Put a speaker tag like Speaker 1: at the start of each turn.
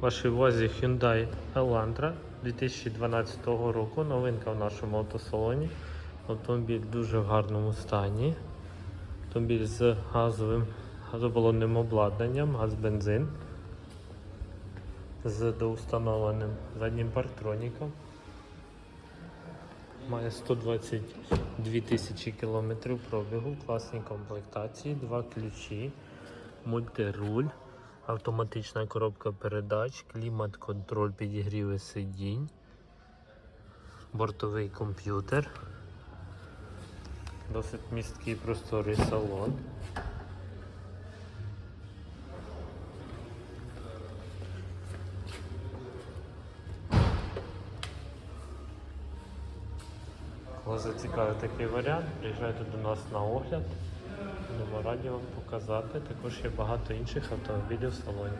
Speaker 1: Вашій увазі Hyundai Elantra 2012 року. Новинка в нашому автосалоні. Автомобіль в дуже гарному стані. Автомобіль з газовим газобалонним обладнанням, газ-бензин. З доустановленим заднім парктроніком. Має 122 тисячі кілометрів пробігу, класній комплектації, два ключі, мультируль, автоматична коробка передач, клімат-контроль, підігріви сидінь, бортовий комп'ютер, досить місткий просторий салон. Кого зацікавив такий варіант, приїжджайте до нас на огляд. Будемо раді вам показати. Також є багато інших автомобілів в салоні.